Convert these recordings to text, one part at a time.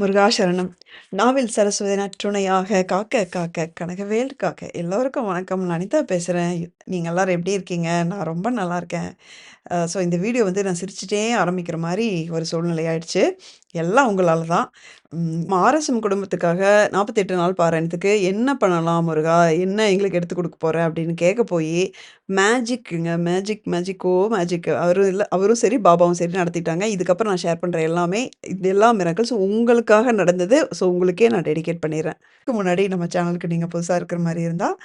முருகாசரணம். நாவில் சரஸ்வதி நற்றுணையாக காக்க காக்க கனகவேல் காக்க. எல்லோருக்கும் வணக்கம். நான் அனிதா பேசுகிறேன் நீங்கள் எல்லோரும் எப்படி இருக்கீங்க? நான் ரொம்ப நல்லா இருக்கேன். ஸோ இந்த வீடியோ வந்து நான் சிரிச்சுட்டே ஆரம்பிக்கிற மாதிரி ஒரு சூழ்நிலை ஆயிடுச்சு. எல்லாம் உங்களால் தான். ஆர்எஸ்எம் குடும்பத்துக்காக 48 நாள் பாராயணத்துக்கு என்ன பண்ணலாம் முருகா? என்ன எங்களுக்கு எடுத்துக் கொடுக்க போகிற அப்படின்னு கேட்க போய் மேஜிக்குங்க. Magic மேஜிக்கோ magic. அவரும் இல்லை அவரும் சரி, பாபாவும் சரி நடத்திட்டாங்க. இதுக்கப்புறம் நான் ஷேர் பண்ணுற எல்லாமே இது எல்லா மிராக்கிள்ஸ் உங்களுக்காக நடந்தது. ஸோ உங்களுக்கே நான் டெடிகேட் பண்ணிடுறேன் முன்னாடி நம்ம சேனலுக்கு நீங்கள் புதுசாக இருக்கிற மாதிரி இருந்தால்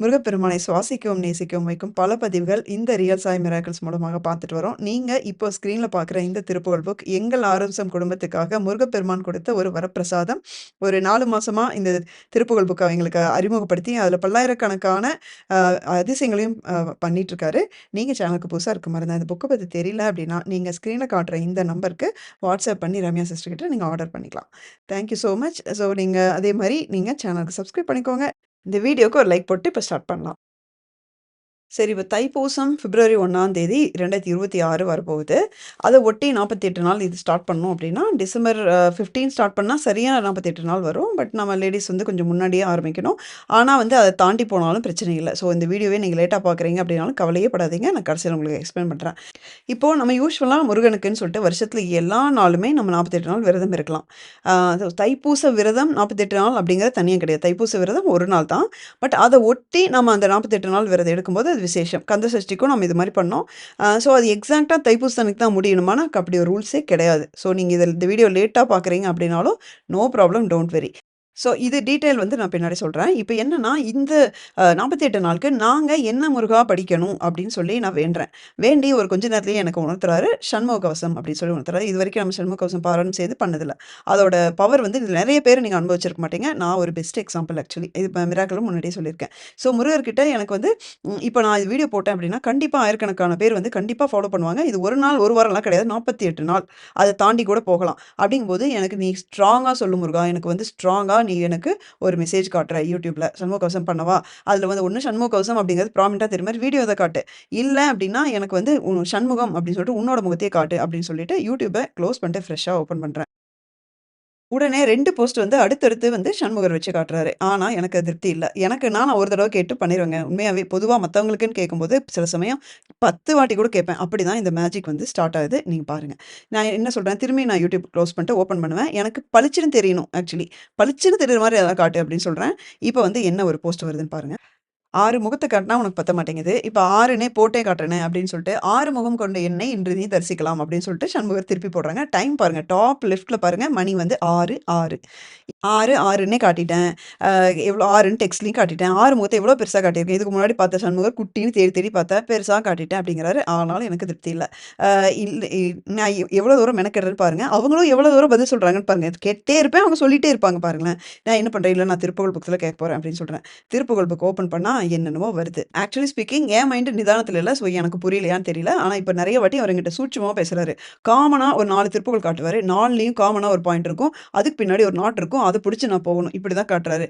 முருகப்பெருமானை சுவாசிக்கவும், நேசிக்கவும் வைக்கும் பல பதிவுகள் இந்த ரியல் சாய் மிராக்கிள்ஸ் மூலமாக பார்த்துட்டு வரோம். நீங்கள் இப்போ ஸ்க்ரீனில் பார்க்குற இந்த திருப்புகழ் புக் எங்கள் ஆர்எஸ்எம் குடும்பத்துக்காக முருகப்பெருமான் கொடுத்த ஒரு வரப்பிரசாதம். ஒரு நாலு மாதமாக இந்த திருப்புகழ் புக்கை அவங்களுக்கு அறிமுகப்படுத்தி, அதில் பல்லாயிரக்கணக்கான அதிசயங்களையும் பண்ணிகிட்ருக்காரு நீங்கள் சேனலுக்கு புதுசாக இருக்க மாதிரி இந்த புக்கை பற்றி தெரியல அப்படின்னா, நீங்கள் ஸ்க்ரீனில் காட்டுற இந்த நம்பருக்கு வாட்ஸ்அப் பண்ணி ரம்யா சிஸ்டர் கிட்ட ஆர்டர் பண்ணிக்கலாம். Thank you so much. So நீங்கள் அதே மாதிரி நீங்கள் சேனலுக்கு சப்ஸ்கிரைப் பண்ணிக்கோங்க. இந்த வீடியோக்கு ஒரு லைக் போட்டு இப்போ ஸ்டார்ட் பண்ணலாம். சரி இப்போ தைப்பூசம் பிப்ரவரி ஒன்றாம் தேதி 2026 வரப்போகுது. அதை ஒட்டி 48 நாள் இது ஸ்டார்ட் பண்ணோம் அப்படின்னா, டிசம்பர் அ 15 ஸ்டார்ட் பண்ணா சரியா 48 நாள் வரும். பட் நம்ம லேடிஸ் வந்து கொஞ்சம் முன்னாடியே ஆரம்பிக்கணும். ஆனால் வந்து அதை தாண்டி போனாலும் பிரச்சனை இல்லை ஸோ இந்த வீடியோவே நீங்கள் லேட்டாக பார்க்குறீங்க அப்படின்னாலும் கவலையே படாதீங்க. நான் கடைசியில் உங்களுக்கு எக்ஸ்பிளைன் பண்ணுறேன் இப்போது நம்ம யூஸ்வலாக முருகனுக்குன்னு சொல்லிட்டு வருஷத்தில் எல்லா நாளுமே நம்ம 48 நாள் விரதம் இருக்கலாம். தைப்பூச விரதம் 48 நாள் அப்படிங்கிறது தனியாக கிடையாது. தைப்பூச விரதம் ஒரு நாள் தான். பட் அதை ஒட்டி நம்ம அந்த 48 நாள் விரதம் எடுக்கும்போது அது விசேஷம். கந்த சஷ்டிக்கும் நம்ம இது மாதிரி பண்ணோம். ஸோ அது எக்ஸாக்டாக தைப்பூசனுக்கு தான் முடியணுமா நமக்கு அப்படி ஒரு ரூல்ஸே கிடையாது. ஸோ நீங்கள் இதில் இந்த வீடியோ லேட்டாக பார்க்குறீங்க அப்படின்னாலும், no problem don't worry. So இது டீட்டெயில் வந்து நான் பின்னாடி சொல்கிறேன் இப்போ என்னென்னா இந்த நாற்பத்தி எட்டு நாளுக்கு நாங்கள் என்ன முருகா படிக்கணும் அப்படின்னு சொல்லி நான் வேண்டுறேன். வேண்டி ஒரு கொஞ்ச நேரத்துலேயே எனக்கு உணர்த்துறாரு. சண்முக கவசம் அப்படின்னு சொல்லி உணர்த்துறாரு. இதுவரைக்கும் நம்ம சண்முக கவசம் பாராயணம் செய்து பண்ணதில்லை அதோட பவர் வந்து நிறைய பேர் நீங்கள் அனுபவிச்சிருக்க மாட்டீங்க. நான் ஒரு பெஸ்ட் எக்ஸாம்பிள் ஆக்சுவலி. இது இப்ப முன்னாடியே சொல்லியிருக்கேன். ஸோ முருகர்கிட்ட எனக்கு வந்து இப்போ நான் இது வீடியோ போட்டேன் அப்படின்னா, கண்டிப்பாக ஆயிரக்கணக்கான பேர் வந்து கண்டிப்பாக ஃபாலோ பண்ணுவாங்க. இது ஒரு நாள், ஒரு வாரம்லாம் கிடையாது. 48 நாள். அதை தாண்டி கூட போகலாம். அப்படிங்கும்போது எனக்கு நீ ஸ்ட்ராங்காக சொல்லு முருகா. எனக்கு வந்து ஸ்ட்ராங்காக நீ எனக்கு ஒரு மெசேஜ் காட்டுற யூடியூப்ல சண்முக கவசம் பண்ணவா? அதுல வந்து ஒன்று சண்முக கவசம் அப்படிங்கிறது ப்ராமிண்டாக தெரிற மாரி வீடியோ இதை காட்டு. இல்லை அப்படின்னா, எனக்கு வந்து உ சண்முகம் அப்படின்னு சொல்லிட்டு உன்னோட முகத்தையே காட்டு அப்படின்னு சொல்லிட்டு யூடியூப்பை க்ளோஸ் பண்ணிட்டு ஃப்ரெஷ்ஷாக ஓப்பன் பண்றேன். உடனே ரெண்டு போஸ்ட் வந்து அடுத்தடுத்து வந்து சண்முகர் வச்சு காட்டுறாரு. ஆனால் எனக்கு திருப்தி இல்லை எனக்கு நான் ஒரு தடவை கேட்டு பண்ணிடுவேங்க உண்மையாகவே பொதுவாக மற்றவங்களுக்குன்னு கேட்கும்போது சில சமயம் 10 வாட்டி கூட கேட்பேன். அப்படி தான் இந்த மேஜிக் வந்து ஸ்டார்ட் ஆகுது. நீங்கள் பாருங்கள் நான் என்ன சொல்கிறேன் திரும்பி நான் யூடியூப் க்ளோஸ் பண்ணிட்டு ஓப்பன் பண்ணுவேன். எனக்கு பளிச்சுன்னு தெரியணும் ஆக்சுவலி. பளிச்சுன்னு தெரியிற மாதிரி ஏதாவது காட்டு அப்படின்னு சொல்கிறேன் இப்போ வந்து என்ன ஒரு போஸ்ட் வருதுன்னு பாருங்கள் ஆறு முகத்தை காட்டினா உனக்கு பத்த மாட்டேங்குது. இப்போ ஆறுனே போட்டே காட்டுறேன் அப்படின்னு சொல்லிட்டு, ஆறு முகம் கொண்ட என்னை இன்று நீ தரிசிக்கலாம் அப்படின்னு சொல்லிட்டு சண்முகர் திருப்பி போடுறாங்க. டைம் பாருங்க. டாப் லெஃப்ட்ல பாருங்க. மணி வந்து 6, 6. 6, 6ன்னே காட்டிட்டேன். எவ்வளோ ஆறுன்னு டெக்ஸ்ட்லையும் காட்டிட்டேன். ஆறு முகத்தை எவ்வளோ பெருசாக காட்டியிருக்கேன். இதுக்கு முன்னாடி பார்த்த சண்முகர் குட்டின்னு தேடி தேடி பார்த்தா பெருசாக காட்டிட்டேன் அப்படிங்கிறாரு. ஆனாலும் எனக்கு திருப்தி இல்லை இல்லை இ நான் எவ்வளோ தூரம் மெனக்கெடுறேன்னு பாருங்க. அவங்களும் எவ்வளோ தூரம் பதில் சொல்கிறாங்கன்னு பாருங்க. கேட்டே இருப்பேன். அவங்க சொல்லிட்டே இருப்பாங்க பாருங்களேன். நான் என்ன பண்ணுறேன் இல்லை நான் திருப்புகழ் புக்கில் கேட்க போகிறேன் அப்படின்னு சொல்கிறேன் திருப்புகழ் புக் ஓப்பன் பண்ணால் என்னென்னமோ வருது. ஆக்சுவலி ஸ்பீக்கிங் என் மைண்டு நிதானத்தில் இல்லை ஸோ எனக்கு புரியலையான்னு தெரியல. ஆனால் இப்போ நிறைய வாட்டி அவர் சூட்சமாக பேசுகிறாரு காமனாக ஒரு நாலு திருப்புகள் காட்டுவார் நாலுலேயும் காமனாக ஒரு பாயிண்ட் இருக்கும். அதுக்கு பின்னாடி ஒரு நாட் இருக்கும். அதை பிடிச்சி நான் போகணும். இப்படி தான் காட்டுறாரு.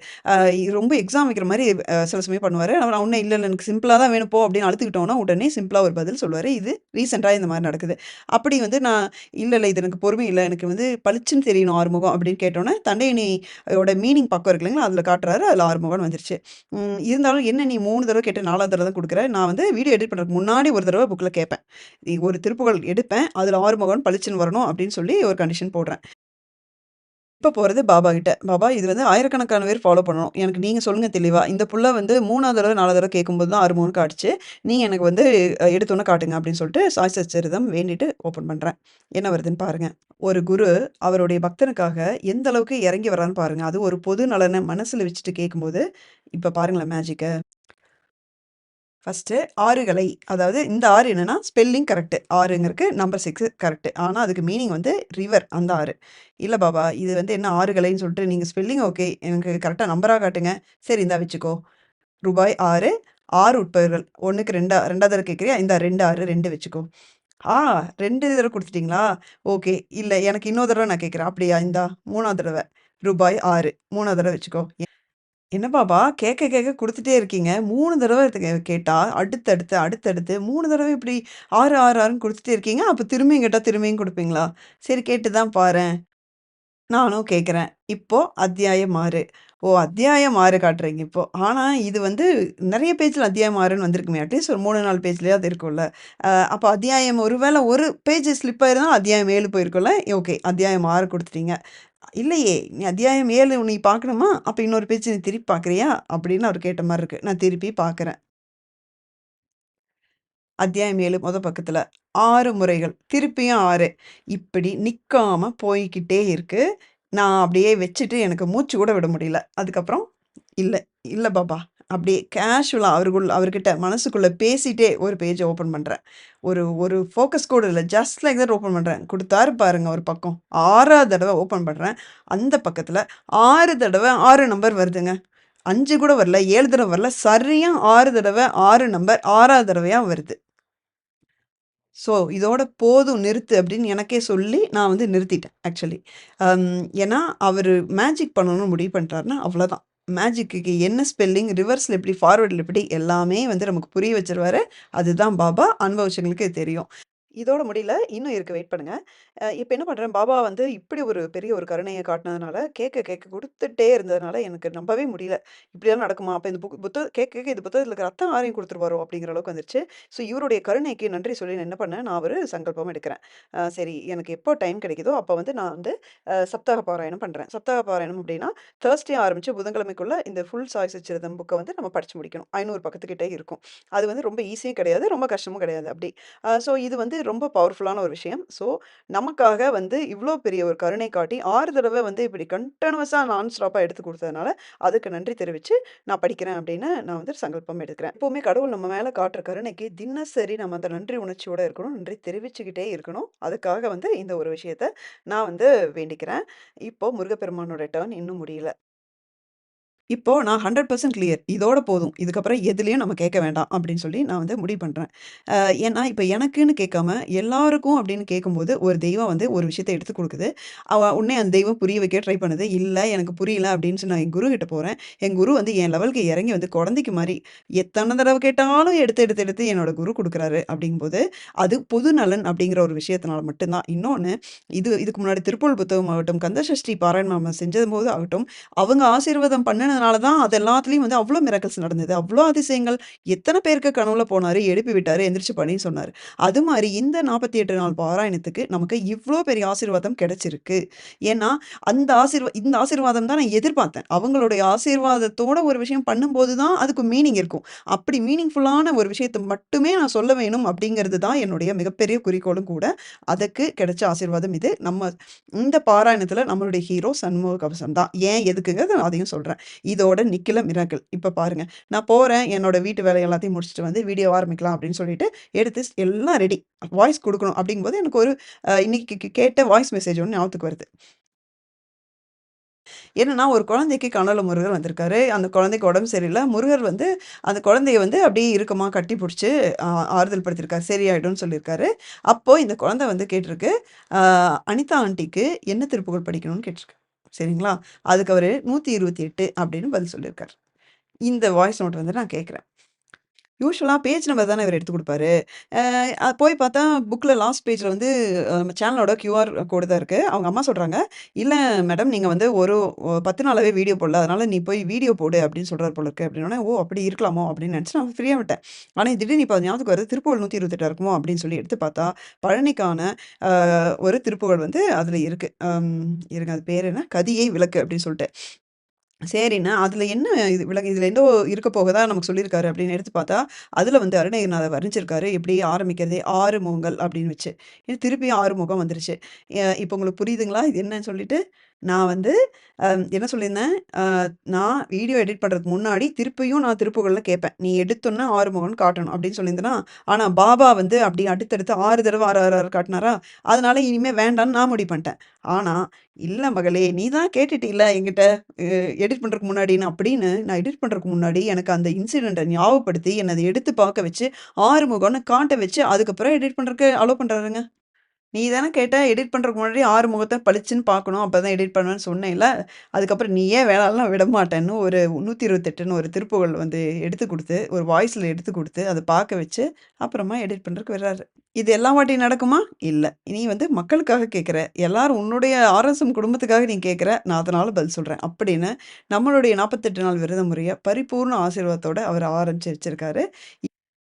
ரொம்ப எக்ஸாம் வைக்கிற மாதிரி சில சமயம் பண்ணுவார் நான் உடனே இல்லை இல்லை எனக்கு சிம்பிளாக தான் வேணும் போ அப்படின்னு அழுத்துக்கிட்டோன்னா உடனே சிம்பிளாக ஒரு பதில் சொல்லுவார் இது ரீசெண்டாக இந்த மாதிரி நடக்குது. அப்படி வந்து நான் இல்லை இல்லை இது எனக்கு பொறுமை இல்லை எனக்கு வந்து பளிச்சுன்னு தெரியணும் ஆறுமுகம் அப்படின்னு கேட்டோன்னே தண்டையணியோட மீனிங் பக்கம் இருக்கு இல்லைங்களா? அதில் காட்டுறாரு. அதில் ஆறுமுகம் வந்துருச்சு. இருந்தாலும் என்ன நீ மூணு தடவை கேட்டு நாலாவது தடவை தான் கொடுக்குற நான் வந்து வீடியோ எடிட் பண்ணுறதுக்கு முன்னாடி ஒரு தடவை புக்கில் கேட்பேன். ஒரு திருப்புகள் எடுப்பேன். அதில் ஆறுமுகம்ன்னு பளிச்சுன்னு வரணும் அப்படின்னு சொல்லி ஒரு கண்டிஷன் போடுறேன். இப்போ போகிறது பாபா கிட்ட. பாபா இது வந்து ஆயிரக்கணக்கான பேர் ஃபாலோ பண்ணணும். எனக்கு நீங்கள் சொல்லுங்கள் தெளிவா. இந்த புள்ள வந்து மூணாவது தடவை நாலாவது தடவை கேட்கும்போது தான் ஆறுமுகம்ன்னு காட்டுச்சு. நீங்கள் எனக்கு வந்து அ காட்டுங்க அப்படின்னு சொல்லிட்டு சாய் சச்சரிதம் வேண்டிட்டு ஓப்பன் பண்ணுறேன் என்ன வருதுன்னு பாருங்கள் ஒரு குரு அவருடைய பக்தனுக்காக எந்த அளவுக்கு இறங்கி வரான்னு பாருங்கள் அது ஒரு பொது நலனை மனசில் வச்சுட்டு கேட்கும்போது, இப்போ பாருங்களேன் மேஜிக்கை ஃபஸ்ட்டு ஆறுகளை அதாவது இந்த ஆறு என்னென்னா ஸ்பெல்லிங் கரெக்ட்டு. ஆறுங்கிறதுக்கு நம்பர் சிக்ஸு கரெக்டு ஆனால் அதுக்கு மீனிங் வந்து ரிவர் அந்த ஆறு. இல்லை பாபா இது வந்து என்ன ஆறுகளைன்னு சொல்லிட்டு நீங்கள் ஸ்பெல்லிங் ஓகே. எனக்கு கரெக்டாக நம்பராக காட்டுங்க. சரி இந்தா வச்சுக்கோ. ரூபாய் 6, 6 உட்பவர்கள். ஒன்றுக்கு ரெண்டா ரெண்டாவது கேட்குறியா? இந்தா 2 6 2 வச்சுக்கோ. ஆ ரெண்டு தடவை கொடுத்துட்டிங்களா ஓகே. இல்லை எனக்கு இன்னொரு தடவை நான் கேட்குறேன் அப்படியா? இந்தா மூணாவது தடவை ரூபாய் ஆறு மூணாவது தடவை வச்சுக்கோ. என்ன பாப்பா கேட்க கேட்க குடுத்துட்டே இருக்கீங்க. 3 தடவ கேட்டால் கேட்டா, அடுத்தடுத்து, அடுத்தடுத்து 3 தடவ இப்படி 6, 6, 6ன்னு குடுத்துட்டே இருக்கீங்க. அப்ப திரும்பியும் கேட்டா திரும்பியும் குடுப்பீங்களா? சரி கேட்டு தான் பாரேன். நானும் கேட்குறேன். இப்போ அத்தியாயம் 6. ஓ! அத்தியாயம் 6 காட்டுறீங்க இப்போ. ஆனா, இது வந்து நெறைய பேஜ்ல அத்தியாயம் 6ன்னு வந்திருக்குமே. அட்லீஸ்ட் ஒரு 3, 4 பேஜ்லயாவது இருக்கும்ல. அ அப்ப அத்தியாயம் ஒருவேள ஒரு பேஜ் ஸ்லிப் ஆயிருந்தா அத்தியாயம் 7 போயிருக்கும்ல. ஓகே. அத்தியாயம் 6 குடுத்துட்டீங்க. இல்லையே! நீ அத்தியாயம் ஏழு நீ பார்க்கணுமா? அப்போ இன்னொரு பேச்சு நீ திருப்பி பார்க்குறியா? அப்படின்னு அவர் கேட்ட மாதிரி இருக்கு. நான் திருப்பி பார்க்குறேன். அத்தியாயம் ஏழு முத பக்கத்தில் ஆறு முறைகள். திருப்பியும் ஆறு இப்படி நிற்காம போய்கிட்டே இருக்கு. நான் அப்படியே வச்சுட்டு எனக்கு மூச்சு கூட விட முடியல. அதுக்கப்புறம், இல்லை இல்லை பாபா. அப்படியே கேஷுவலாக அவருக்குள் அவர்கிட்ட மனசுக்குள்ளே பேசிகிட்டே ஒரு பேஜை ஓப்பன் பண்ணுறேன் ஒரு ஒரு ஃபோக்கஸ் கூட இல்லை ஜஸ்ட் லைக் தட் ஓப்பன் பண்ணுறேன் கொடுத்தாரு பாருங்க ஒரு பக்கம். ஆறாவது தடவை ஓப்பன் பண்ணுறேன் அந்த பக்கத்தில் ஆறு தடவை ஆறு நம்பர் வருதுங்க. அஞ்சு கூட வரல. ஏழு தடவை வரல. சரியாக ஆறு தடவை ஆறு நம்பர் ஆறாவது தடவையாக வருது. ஸோ, இதோட போதும் நிறுத்து அப்படின்னு எனக்கே சொல்லி, நான் வந்து நிறுத்திட்டேன் ஆக்சுவலி. ஏன்னா, அவர் மேஜிக் பண்ணணும்னு முடிவு பண்ணுறாருன்னா அவ்வளோதான். மேஜிக்குக்கு என்ன ஸ்பெல்லிங், ரிவர்ஸில் எப்படி, ஃபார்வர்டில் எப்படி எல்லாமே வந்து நமக்கு புரிய வச்சுருவாரு. அதுதான் பாபா. அனுபவிச்சவங்களுக்கு தெரியும். இதோட முடியல. இன்னும் இருக்கு வெயிட் பண்ணுங்க. இப்போ என்ன பண்ணுறேன் பாபா வந்து இப்படி ஒரு பெரிய ஒரு கருணையை காட்டினதுனால கேட்க கேட்க கொடுத்துட்டே இருந்ததுனால எனக்கு நம்பவே முடியல. இப்படியெல்லாம் நடக்குமா? அப்போ இந்த புக் புத்தகம் கேட்க கேட்க இந்த புத்தகத்தில் இருக்கிற அத்தன ஆரையும் கொடுத்துருவாரோ அப்படிங்கிற அளவுக்கு வந்துருச்சு. ஸோ, இவருடைய கருணைக்கு நன்றி சொல்லி நான் என்ன பண்ணேன், நான் ஒரு சங்கல்பம் எடுக்கிறேன். சரி எனக்கு எப்போ டைம் கிடைக்குதோ, அப்போ வந்து நான் வந்து சப்தாக பாராயணம் பண்ணுறேன் சப்தாக பாராயணம் அப்படின்னா, தர்ஸ்டே ஆரம்பித்து புதன்கிழமைக்குள்ள இந்த ஃபுல் சாய்ஸ் வச்சிருந்த புக்கை வந்து நம்ம படிச்சு முடிக்கணும். ஐநூறு பக்கத்துக்கிட்டே இருக்கும். அது வந்து ரொம்ப ஈஸியும் கிடையாது, ரொம்ப கஷ்டமும் கிடையாது அப்படி. ஸோ, இது வந்து ரொம்ப பவர்ஃபுல்லான ஒரு விஷயம். ஸோ, நமக்காக வந்து இவ்வளோ பெரிய ஒரு கருணை காட்டி ஆறு தடவை வந்து இப்படி கண்டினியூஸாக நான் ஸ்டாப்பாக எடுத்து கொடுத்ததுனால அதுக்கு நன்றி தெரிவித்து நான் படிக்கிறேன் அப்படின்னு நான் வந்து சங்கல்பம் எடுக்கிறேன். எப்போவுமே கடவுள் நம்ம மேலே காட்டுற கருணைக்கு தினசரி நம்ம அந்த நன்றி உணர்ச்சியோடு இருக்கணும். நன்றி தெரிவிச்சுக்கிட்டே இருக்கணும். அதுக்காக வந்து இந்த ஒரு விஷயத்த நான் வந்து வேண்டிக்கிறேன். இப்போ முருகப்பெருமானோட டர்ன் இன்னும் முடியல. இப்போ நான் 100% கிளியர். இதோட போதும். இதுக்கப்புறம் எதுலேயும் நம்ம கேட்க வேண்டாம் அப்படின்னு சொல்லி நான் வந்து முடிவு பண்ணுறேன் ஏன்னா, இப்போ எனக்குன்னு கேட்காம எல்லாருக்கும் அப்படின்னு கேட்கும்போது, ஒரு தெய்வம் வந்து ஒரு விஷயத்த எடுத்து கொடுக்குது அவ உடனே அந்த தெய்வம் புரிய வைக்க ட்ரை பண்ணுது. இல்லை எனக்கு புரியல அப்படின்னு சொல்லி நான் என் குரு கிட்ட போகிறேன் என் குரு வந்து என் லெவலுக்கு இறங்கி வந்து குழந்தைக்கு மாதிரி எத்தனை தடவை கேட்டாலும் எடுத்து எடுத்து எடுத்து என்னோட குரு கொடுக்குறாரு அப்படிங்கும்போது, அது பொது நலன் அப்படிங்கிற ஒரு விஷயத்தினால மட்டும்தான் இன்னொன்று இது இதுக்கு முன்னாடி திருப்பூர் புத்தகம் ஆகட்டும், கந்தசஷ்டி பாராயணம் செஞ்சது போது ஆகட்டும், அவங்க ஆசீர்வாதம் பண்ணினதுனால தான் அது எல்லாத்துலேயும் வந்து அவ்வளோ மிரக்கல்ஸ் நடந்தது. அவ்வளோ அதிசயங்கள். எத்தனை பேருக்கு கனவுல போனாரு, எழுப்பி விட்டார் எந்திரிச்சு பண்ணி சொன்னார் அது மாதிரி இந்த 48 நாள் பாராயணத்துக்கு நமக்கு இவ்வளோ பெரிய ஆசீர்வாதம் கிடைச்சிருக்கு. ஏன்னா, அந்த ஆசீர்வா இந்த ஆசீர்வாதம் தான் நான் எதிர்பார்த்தேன். அவங்களுடைய ஆசீர்வாதத்தோட ஒரு விஷயம் பண்ணும்போது தான் அதுக்கு மீனிங் இருக்கும். அப்படி மீனிங்ஃபுல்லான ஒரு விஷயத்தை மட்டுமே நான் சொல்ல வேணும் அப்படிங்கிறது தான் என்னுடைய மிகப்பெரிய குறிக்கோளும் கூட. அதுக்கு கிடைச்ச ஆசீர்வாதம் இது. நம்ம இந்த பாராயணத்தில் நம்மளுடைய ஹீரோ சண்முக கவசம் தான். ஏன், எதுக்குங்கிறத அதையும் சொல்கிறேன் இதோட நிக்கல மிராக்கள் இப்போ பாருங்க. நான் போறேன். என்னோட வீட்டு வேலை எல்லாத்தையும் முடிச்சுட்டு வந்து வீடியோ ஆரம்பிக்கலாம் அப்படின்னு சொல்லிட்டு, எடுத்து எல்லாம் ரெடி. வாய்ஸ் கொடுக்கணும் அப்படிங்கும்போது எனக்கு ஒரு இன்னைக்கு கேட்ட வாய்ஸ் மெசேஜ் ஒன்று ஞாபகத்துக்கு வருது. என்னன்னா, ஒரு குழந்தைக்கு கனவுல முருகர் வந்திருக்காரு. அந்த குழந்தைக்கு உடம்பு சரியில்லை முருகர் வந்து அந்த குழந்தைய வந்து அப்படியே இறுக்கமா கட்டி பிடிச்சி ஆறுதல் படுத்தியிருக்காரு. சரியாயிடும்னு சொல்லியிருக்காரு. அப்போ இந்த குழந்தை வந்து கேட்டிருக்கு, அனிதா ஆண்டிக்கு என்ன திருப்புகள் படிக்கணும்னு கேட்டிருக்கு. சரிங்களா? அதுக்கு அவர் நூற்றி இருபத்தி எட்டு அப்படின்னு பதில் சொல்லியிருக்காரு. இந்த வாய்ஸ் நோட் வந்து நான் கேட்குறேன் யூஷுவலாக பேஜ் நம்பர் தானே இவர் எடுத்து கொடுப்பாரு போய் பார்த்தா புக்கில் லாஸ்ட் பேஜில் வந்து நம்ம சேனலோட கியூஆர் கோடு தான் இருக்குது அவங்க அம்மா சொல்கிறாங்க இல்லை மேடம் நீங்கள் வந்து ஒரு பத்து நாளாவே வீடியோ போடல. அதனால் நீ போய் வீடியோ போடு" அப்படின்னு சொல்கிறார் போல இருக்கு. அப்படின்னா "ஓ! அப்படி இருக்கலாமோ?" அப்படின்னு நினச்சி நான் ஃப்ரீயாக விட்டேன். ஆனால் திடீர்னு இப்போ அது ஞாபகத்துக்கு வருது. திருப்புகழ் 128 இருக்குமோ அப்படின்னு சொல்லி எடுத்து பார்த்தா, பழனிக்கான ஒரு திருப்புகழ் வந்து அதில் இருக்குது இருங்க அது பேர் என்ன? "கதியை விளக்கு" அப்படின்னு சொல்லிட்டு. சரிண்ணா அதில் என்ன இது விளக்கு இதில் எந்த இருக்க போகதா நமக்கு சொல்லியிருக்காரு அப்படின்னு எடுத்து பார்த்தா, அதில் வந்து அருணகிரிநாதர் வர்ணிச்சிருக்காரு. எப்படி ஆரம்பிக்கிறதே ஆறு முகங்கள் அப்படின்னு வச்சு. இது திருப்பி ஆறு முகம் வந்துருச்சு. இப்போ உங்களுக்கு புரியுதுங்களா? இது என்னன்னு சொல்லிட்டு? நான் வந்து என்ன சொல்லியிருந்தேன்? நான் வீடியோ எடிட் பண்ணுறதுக்கு முன்னாடி திருப்பியும் நான் திருப்புகளில் கேட்பேன். நீ எடுத்தோனே 6 முகம்னு காட்டணும் அப்படின்னு சொல்லியிருந்தேனா, ஆனால் பாபா வந்து அப்படி அடுத்தடுத்து ஆறு தடவை ஆறு ஆறு ஆறு காட்டினாரா அதனால இனிமேல் வேண்டான்னு நான் முடிவு பண்ணிட்டேன். ஆனால் இல்லை மகளே, நீ தான் கேட்டுட்டீல்ல என்கிட்ட எடிட் பண்ணுறதுக்கு முன்னாடின்னு" அப்படின்னு நான் எடிட் பண்ணுறதுக்கு முன்னாடி எனக்கு அந்த இன்சிடெண்ட்டை ஞாபகப்படுத்தி, என்னை எடுத்து பார்க்க வச்சு, 6 முகம்னு காட்ட வச்சு, அதுக்கப்புறம் எடிட் பண்ணுறதுக்கு அலோவ் பண்ணுறாருங்க "நீ தானே கேட்டால் எடிட் பண்ணுறதுக்கு முன்னாடி ஆறு முகத்தை பளிச்சுன்னு பார்க்கணும். அப்போ தான் எடிட் பண்ணுவேன்னு சொன்னேன்ல அதுக்கப்புறம் நீயே விட மாட்டேன்னு ஒரு 128ன்னு ஒரு திருப்புகள் வந்து எடுத்து கொடுத்து ஒரு வாய்ஸில் எடுத்து கொடுத்து அதை பார்க்க வச்சு, அப்புறமா எடிட் பண்ணுறதுக்கு விடுறாரு. இது எல்லா வாட்டியும் நடக்குமா? இல்லை நீ வந்து மக்களுக்காக கேட்குற. எல்லாரும் உன்னுடைய ஆர்எஸ்எம் குடும்பத்துக்காக நீ கேட்குற. நான் அதனால பதில் சொல்கிறேன் அப்படின்னு நம்மளுடைய 48 நாள் விரத முறையை பரிபூர்ண ஆசீர்வாதத்தோடு அவர் ஆரம்பிச்சு வச்சிருக்காரு.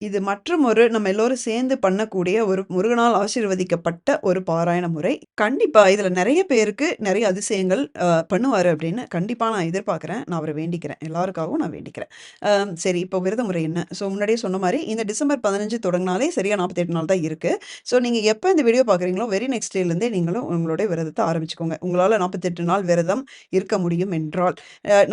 இது மற்றமொரு நம்ம எல்லோரும் சேர்ந்து பண்ணக்கூடிய ஒரு முருகனால் ஆசீர்வதிக்கப்பட்ட ஒரு பாராயண முறை. கண்டிப்பா இதுல நிறைய பேருக்கு நிறைய அதிசயங்கள் பண்ணுவார் பண்ணுவாரு அப்படின்னு கண்டிப்பா நான் எதிர்பார்க்கிறேன். நான் அவரை வேண்டிக்கிறேன். எல்லாருக்காகவும் நான் வேண்டிக்கிறேன். சரி இப்போ விரத முறை என்ன? ஸோ முன்னாடியே சொன்ன மாதிரி இந்த டிசம்பர் பதினஞ்சு தொடங்கினாலே சரியா 48 நாள் தான் இருக்கு. ஸோ நீங்க எப்போ இந்த வீடியோ பார்க்குறீங்களோ, வெரி நெக்ஸ்ட் டேலேருந்தே நீங்களும் உங்களுடைய விரதத்தை ஆரம்பிச்சுக்கோங்க. உங்களால 48 நாள் விரதம் இருக்க முடியும் என்றால்.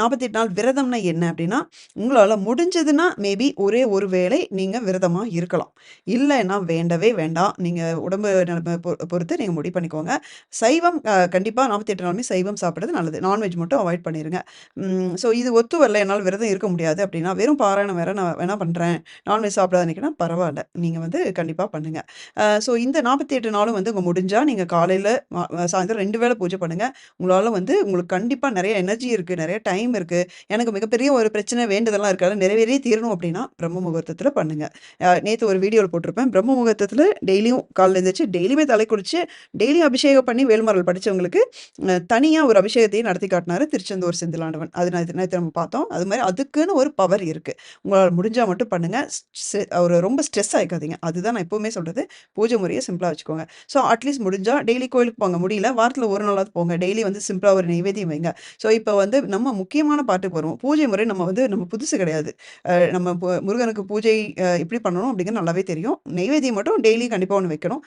நாற்பத்தெட்டு நாள் விரதம்னா என்ன அப்படின்னா, உங்களால முடிஞ்சதுன்னா மேபி ஒரே ஒரு வேளை நீங்கள் விரதமாக இருக்கலாம். இல்லைன்னா வேண்டவே வேண்டாம். நீங்கள் உடம்பு நெலம பொ பொறுத்து நீங்கள் முடிவு பண்ணிக்கோங்க. சைவம் கண்டிப்பாக நாற்பத்தி எட்டு நாளுமே சைவம் சாப்பிட்றது நல்லது. நான்வெஜ் மட்டும் அவாய்ட் பண்ணிடுங்க ஸோ இது ஒத்து வரல என்னால் விரதம் இருக்க முடியாது அப்படின்னா, வெறும் பாராயணம் வேற நான் வேணா பண்ணுறேன் நான்வெஜ் சாப்பிடாத நினைக்கிறேன் பரவாயில்ல நீங்கள் வந்து கண்டிப்பாக பண்ணுங்கள் ஸோ இந்த 48 நாளும் வந்து உங்கள் முடிஞ்சால் நீங்கள் காலையில் சாயந்தரம் ரெண்டு வேளை பூஜை பண்ணுங்கள் உங்களால் வந்து உங்களுக்கு கண்டிப்பாக நிறைய எனர்ஜி இருக்குது நிறைய டைம் இருக்குது எனக்கு மிகப்பெரிய ஒரு பிரச்சனை வேண்டதெல்லாம் இருக்காது நிறைவேறி தீரணும் அப்படின்னா, பிரம்ம முகூர்த்தத்தில் பண்ணுங்க. நேற்று ஒரு வீடியோவில் போட்டிருப்பேன். பிரம்ம முகூர்த்தத்தில் டெய்லியும் காலையில் எழுந்திரிச்சு டெய்லியுமே தலை குளிச்சு, டெய்லியும் அபிஷேகம் பண்ணி வேல்மாறல் படித்தவங்களுக்கு தனியாக ஒரு அபிஷேகத்தையும் நடத்தி காட்டினார் திருச்செந்தூர் செந்திலாண்டவன். அது நேற்று நேற்று நம்ம பார்த்தோம். அது மாதிரி அதுக்குன்னு ஒரு பவர் இருக்குது உங்களால் முடிஞ்சால் மட்டும் பண்ணுங்கள் ஒரு ரொம்ப ஸ்ட்ரெஸ் ஆகிக்காதீங்க அதுதான் நான் எப்போவுமே சொல்கிறது பூஜை முறையை சிம்பிளாக வச்சுக்கோங்க. ஸோ அட்லீஸ்ட் முடிஞ்சால் டெய்லி கோயிலுக்கு போங்க. முடியல வாரத்தில் ஒரு நாளாவது போங்க. டெய்லி வந்து சிம்பிளாக ஒரு நைவேத்தியம் வைங்க. ஸோ இப்போ வந்து நம்ம முக்கியமான பார்ட்டுக்கு வருவோம். பூஜை முறை நம்ம வந்து நம்ம புதுசு கிடையாது. நம்ம முருகனுக்கு பூஜை எப்படி பண்ணணும் அப்படிங்கிறது நல்லாவே தெரியும். நெய்வேத்தியம் மட்டும் டெய்லி கண்டிப்பாக ஒன்று வைக்கணும்.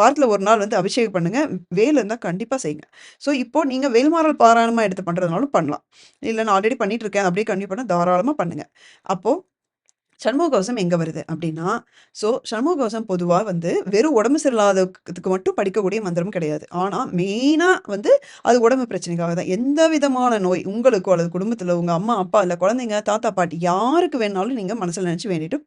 வாரத்தில் ஒரு நாள் வந்து அபிஷேகம் பண்ணுங்கள் வேல் இருந்தால் கண்டிப்பாக செய்யுங்க. ஸோ இப்போ நீங்கள் வேல்மாறல் பாராயணமாக எடுத்து பண்ணுறதுனாலும் பண்ணலாம். இல்லை நான் ஆல்ரெடி பண்ணிட்டு இருக்கேன். அப்படியே கண்டிப்பாக தாராளமாக பண்ணுங்கள் அப்போது சண்முக கவசம் எங்கே வருது அப்படின்னா, ஸோ சண்முக கவசம் பொதுவாக வந்து வெறும் உடம்பு சரியில்லாததுக்கு மட்டும் படிக்கக்கூடிய மந்திரம் கிடையாது. ஆனால் மெயினாக வந்து அது உடம்பு பிரச்சனைக்காக தான். எந்த விதமான நோய் உங்களுக்கோ அல்லது குடும்பத்தில் உங்கள் அம்மா, அப்பா இல்லை குழந்தைங்க, தாத்தா, பாட்டி யாருக்கு வேணாலும் நீங்கள் மனசில் நினச்சி வேண்டிட்டு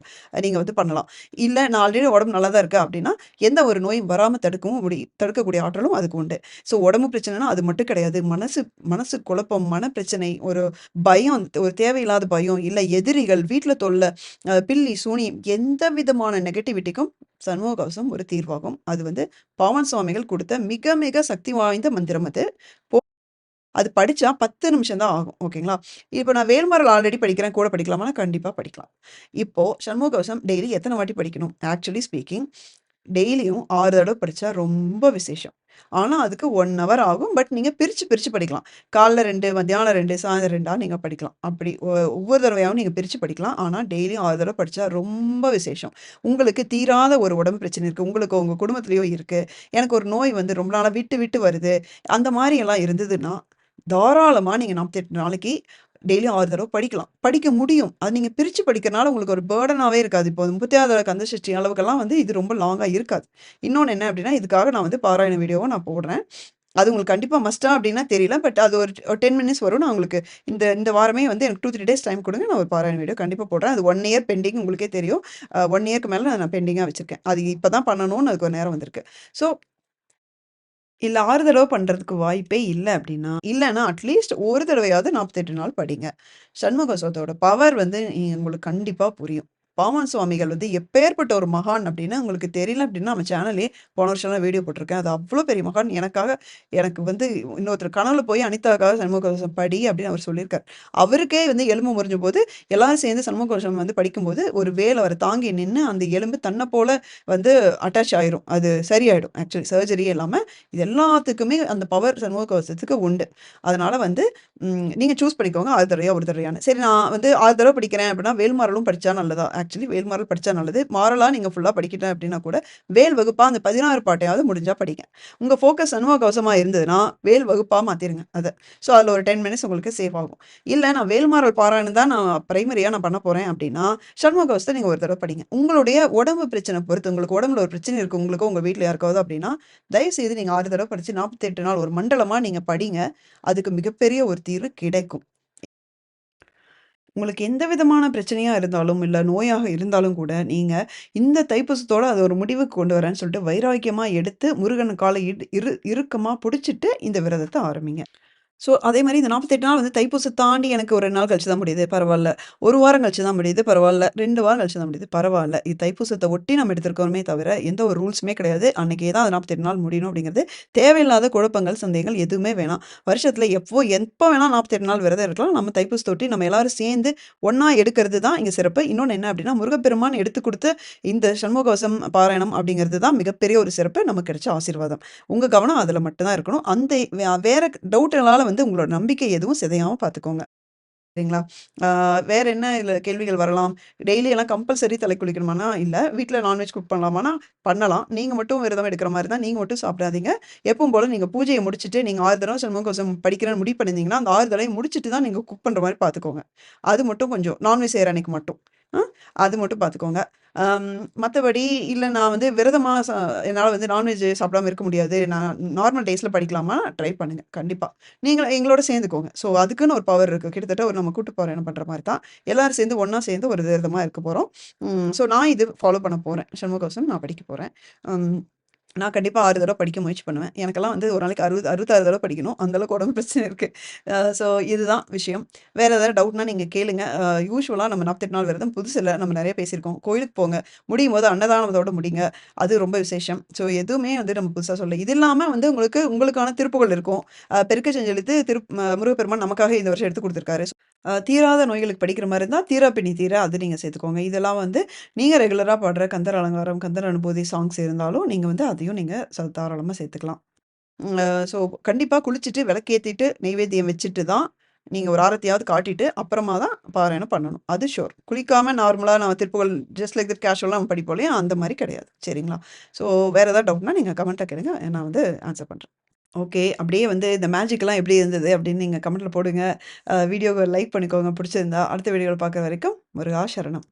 நீங்கள் வந்து பண்ணலாம். இல்லை நாலு உடம்பு நல்லா தான் இருக்குது அப்படின்னா, எந்த ஒரு நோயும் வராமல் தடுக்கவும் முடியும். தடுக்கக்கூடிய ஆற்றலும் அதுக்கு உண்டு. ஸோ உடம்பு பிரச்சனைனா அது மட்டும் கிடையாது. மனசு மனசு குழப்பம், மன பிரச்சனை, ஒரு பயம், ஒரு தேவையில்லாத பயம், இல்லை எதிரிகள், வீட்டில் தொல்லை பில்லி, சூனியம் எந்த விதமான நெகட்டிவிட்டிக்கும் சண்முக கவசம் ஒரு தீர்வாகும். அது வந்து பாவன் சுவாமிகள் கொடுத்த மிக மிக சக்தி வாய்ந்த மந்திரம் அது. போ அது படிச்சா 10 நிமிஷம் தான் ஆகும். ஓகேங்களா? இப்போ நான் வேல்மரல் ஆல்ரெடி படிக்கிறேன். கூட படிக்கலாமா கண்டிப்பா படிக்கலாம். இப்போ சண்முக கவசம் டெய்லி எத்தனை வாட்டி படிக்கணும்? ஆக்சுவலி ஸ்பீக்கிங் டெய்லியும் ஆறு தடவை படிச்சா ரொம்ப விசேஷம். ஆனால் அதுக்கு ஒன் ஹவர் ஆகும். பட் நீங்கள் பிரித்து பிரித்து படிக்கலாம். காலைல ரெண்டு மத்தியானம் ரெண்டு சாயந்தரம் ரெண்டாக நீங்கள் படிக்கலாம். அப்படி ஒ ஒவ்வொரு தடவையாவும் நீங்கள் பிரித்து படிக்கலாம். ஆனால் டெய்லியும் ஆறு தடவை படிச்சா ரொம்ப விசேஷம். உங்களுக்கு தீராத ஒரு உடம்பு பிரச்சனை இருக்குது உங்களுக்கு உங்கள் குடும்பத்துலேயோ இருக்குது எனக்கு ஒரு நோய் வந்து ரொம்ப நாளாக விட்டு விட்டு வருது. அந்த மாதிரியெல்லாம் இருந்ததுன்னா, தாராளமாக நீங்கள் நாற்பத்தி எட்டு நாளைக்கு டெய்லியும் ஆறு தடவை படிக்கலாம். படிக்க முடியும். அது நீங்கள் பிரித்து படிக்கிறனால உங்களுக்கு ஒரு பேர்டனாகவே இருக்காது. இப்போ 36 கந்த சஷ்டி அளவுக்கெல்லாம் வந்து இது ரொம்ப லாங்காக இருக்காது. இன்னொன்று என்ன அப்படின்னா, இதுக்காக நான் வந்து பாராயண வீடியோவும் நான் போடுறேன். அது உங்களுக்கு கண்டிப்பாக மஸ்டா அப்படின்னா தெரியல. பட் அது ஒரு டென் மினிட்ஸ் வரும். நான் உங்களுக்கு இந்த இந்த வாரமே வந்து எனக்கு 2, 3 டேஸ் டைம் கொடுங்க நான் ஒரு பாராயண வீடியோ கண்டிப்பாக போடுறேன். அது ஒன் இயர் பெண்டிங் உங்களுக்கே தெரியும். ஒன் இயர்க்கு மேலே நான் பெண்டிங்காக வச்சிருக்கேன். அது இப்போ தான் பண்ணணும்னு அதுக்கு ஒரு நேரம் வந்திருக்கு. ஸோ இல்ல ஆறு தடவை பண்றதுக்கு வாய்ப்பே இல்ல அப்படின்னா, இல்லன்னா அட்லீஸ்ட் ஒரு தடவையாவது 48 நாள் படிங்க. சண்முக கவசத்தோட பவர் வந்து உங்களுக்கு கண்டிப்பா புரியும். பாமன் சுவாமிகள் வந்து எப்பேர்ப்பட்ட ஒரு மகான் அப்படின்னு உங்களுக்கு தெரியல அப்படின்னா, நம்ம சேனல்லே போன வருஷம்லாம் வீடியோ போட்டிருக்கேன். அது அவ்வளோ பெரிய மகான். எனக்காக எனக்கு வந்து இன்னொருத்தர் கனவுல போய் அனிதாக்காக சண்முக கவசம் படி அப்படின்னு அவர் சொல்லியிருக்கார் அவருக்கே வந்து எலும்பு முறிஞ்சபோது, எல்லாரும் சேர்ந்து சண்முக கவசம் வந்து படிக்கும்போது, ஒரு வேல் அவர் தாங்கி நின்று அந்த எலும்பு தன்னை போல வந்து அட்டாச் ஆயிரும். அது சரியாயிடும். ஆக்சுவலி சர்ஜரியே இல்லாமல் இது எல்லாத்துக்குமே அந்த பவர் சண்முக கவசத்துக்கு உண்டு. அதனால வந்து நீங்கள் சூஸ் பண்ணிக்கோங்க. ஆறு தடவையா, ஒரு தடவையான சரி நான் வந்து ஆறு தடவை படிக்கிறேன் அப்படின்னா, வேல்மாரலும் படிச்சா நல்லதா? ஆக்சுவலி வேல்மாறல் படித்தா நல்லது. மாரலாக நீங்கள் ஃபுல்லாக படிக்கிட்டேன் அப்படின்னா கூட, வேல் வகுப்பாக அந்த 16 பாட்டையாவது முடிஞ்சால் படிங்க. உங்கள் ஃபோக்கஸ் சண்முக இருந்ததுன்னா, வேல் வகுப்பாக மாற்றிருங்க அதை ஸோ அதில் ஒரு 10 மினிட்ஸ் உங்களுக்கு சேவ் ஆகும். இல்லை நான் வேல்மாறல் பாராயணம் தான் நான் ப்ரைமரியாக நான் பண்ண போகிறேன் அப்படின்னா, சண்முக நீங்கள் ஒரு தடவை படிங்க. உங்களுடைய உடம்பு பிரச்சனை பொறுத்து, உங்களுக்கு உடம்புல ஒரு பிரச்சனை இருக்குது உங்களுக்கு உங்கள் வீட்டில் யாருக்காவது அப்படின்னா, தயவுசெய்து நீங்கள் ஆறு தடவை படித்து நாற்பத்தெட்டு நாள் ஒரு மண்டலமாக நீங்கள் படிங்க. அதுக்கு மிகப்பெரிய ஒரு தீர்வு கிடைக்கும். உங்களுக்கு எந்த விதமான பிரச்சனையாக இருந்தாலும், இல்லை நோயாக இருந்தாலும் கூட, நீங்கள் இந்த தைப்பூசத்தோடு அது ஒரு முடிவுக்கு கொண்டு வரேன்னு சொல்லிட்டு வைராக்கியமாக எடுத்து, முருகன் காலை இடு இறுக்கமாக பிடிச்சிட்டு இந்த விரதத்தை ஆரம்பிங்க. ஸோ அதே மாதிரி இந்த 48 நாள் வந்து தைப்பூசம் தாண்டி எனக்கு ஒரு ரெண்டு நாள் கழிச்சு தான் முடியுது. பரவாயில்ல ஒரு வாரம் கழிச்சு தான் முடியுது. பரவாயில்ல ரெண்டு வாரம் கழிச்சு தான் முடியுது. பரவாயில்ல இது தைப்பூசத்தை ஒட்டி நம்ம எடுத்திருக்கோமே தவிர, எந்த ஒரு ரூல்ஸுமே கிடையாது. அன்றைக்கே தான் அது 48 நாள் முடியணும் அப்படிங்கிறது. தேவையில்லாத குழப்பங்கள், சந்தேகங்கள் எதுவுமே வேணாம். வருஷத்தில் எப்போ எப்போ வேணால் நாற்பத்தெட்டு நாள் விரதம் இருக்கலாம். நம்ம தைப்பூசத்தை ஒட்டி நம்ம எல்லாரும் சேர்ந்து ஒன்றா எடுக்கிறது தான் இங்கே சிறப்பு. இன்னொன்று என்ன அப்படின்னா, முருகப்பெருமான் எடுத்துக் கொடுத்து இந்த சண்முகவசம் பாராயணம் அப்படிங்கிறது தான் மிகப்பெரிய ஒரு சிறப்பு. நமக்கு கிடைச்ச ஆசீர்வாதம். உங்கள் கவனம் அதில் மட்டும்தான் இருக்கணும். அந்த வேற டவுட்டுகளால் வந்து உங்களோட நம்பிக்கை எதுவும் சிதையாமல் பார்த்துக்கோங்க. சரிங்களா? வேற என்ன இதில் கேள்விகள் வரலாம்? டெய்லி எல்லாம் கம்பல்சரி தலை குளிக்கணுமானா இல்லை வீட்டில் நான்வெஜ் குக் பண்ணலாமானா பண்ணலாம். நீங்கள் மட்டும் விரதம் எடுக்கிற மாதிரி தான் நீங்கள் மட்டும் சாப்பிடாதீங்க. எப்பவும் போல நீங்கள் பூஜையை முடிச்சுட்டு, நீங்க 6 தடவ கொஞ்சம் படிக்கிறேன்னு முடிவு பண்ணியிருந்தீங்கன்னா, அந்த ஆறு தடவை முடிச்சுட்டு தான் நீங்கள் குக் பண்ணுற மாதிரி பார்த்துக்கோங்க. அது மட்டும் கொஞ்சம் நான்வெஜ் செய்கிற அன்னைக்கு மட்டும். அது மட்டும் பார்த்துக்கோங்க. மற்றபடி இல்லை நான் வந்து விரதமாக என்னால் வந்து நான்வெஜ் சாப்பிடாம இருக்க முடியாது. நான் நார்மல் டேஸில் படிக்கலாமா? ட்ரை பண்ணுங்கள் கண்டிப்பாக நீங்கள் எங்களோட சேர்ந்துக்கோங்க. ஸோ அதுக்குன்னு ஒரு பவர் இருக்குது கிட்டத்தட்ட ஒரு நம்ம கூட்டு என்ன பண்ணுற மாதிரி தான். எல்லோரும் சேர்ந்து ஒன்றா சேர்ந்து ஒரு விரதமாக இருக்க போகிறோம் ஸோ நான் இது ஃபாலோ பண்ண போகிறேன் சண்முகோசம் நான் படிக்க போகிறேன் நான் கண்டிப்பாக ஆறு தடவை படிக்க முயற்சி பண்ணுவேன். எனக்கெல்லாம் வந்து ஒரு நாளைக்கு அறுபது அறுபத்தாறு தடவை படிக்கணும். அந்தளவுக்கு உடம்பு பிரச்சனை இருக்குது ஸோ இதுதான் விஷயம். வேறு ஏதாவது டவுட்னா நீங்கள் கேளுங்க. யூஸ்வலாக நம்ம 48 நாள் விரதம் புதுசில் நம்ம நிறைய பேசியிருக்கோம். கோயிலுக்கு போங்க. முடியும் போது அன்னதானத்தோட முடிங்க. அது ரொம்ப விசேஷம். ஸோ எதுவுமே வந்து நம்ம புதுசாக சொல்ல இது இல்லாமல் வந்து உங்களுக்கு உங்களுக்கான திருப்புகள் இருக்கும். பெருக்க செஞ்செழுத்து திரு முருகப்பெருமான் நமக்காக இந்த வருஷம் எடுத்து கொடுத்துருக்காரு தீராத நோய்களுக்கு படிக்கிற மாதிரி இருந்தால் தீரா பிணி தீர அது நீங்கள் சேர்த்துக்கோங்க. இதெல்லாம் வந்து நீங்கள் ரெகுலராக பாடுற கந்தர் அலங்காரம், கந்தர் அனுபூதி சாங்ஸ் இருந்தாலும், நீங்கள் வந்து அதையும் நீங்கள் ச தாராளமாக சேர்த்துக்கலாம். ஸோ கண்டிப்பாக குளிச்சுட்டு, விளக்கேற்றிட்டு நெய்வேத்தியம் வச்சுட்டு தான், நீங்கள் ஒரு ஆரத்தையாவது காட்டிட்டு, அப்புறமா தான் பாராயணம் பண்ணணும். அது ஷோர் குளிக்காமல் நார்மலாக நம்ம திருப்புகள் ஜஸ்ட் லைக் தட் கேஷுவலாக நம்ம படிப்போலையும் அந்த மாதிரி கிடையாது. சரிங்களா? ஸோ வேறு ஏதாவது டவுட்னா நீங்கள் கமெண்ட்டாக கேளுங்க. நான் வந்து ஆன்சர் பண்ணுறேன் ஓகே. அப்படியே வந்து இந்த மேஜிக்லாம் எப்படி இருந்தது அப்படின்னு நீங்கள் கமெண்ட்டில் போடுங்க. வீடியோவை லைக் பண்ணிக்கோங்க பிடிச்சிருந்தா. அடுத்த வீடியோவில் பார்க்குற வரைக்கும் முருகா சரணம்.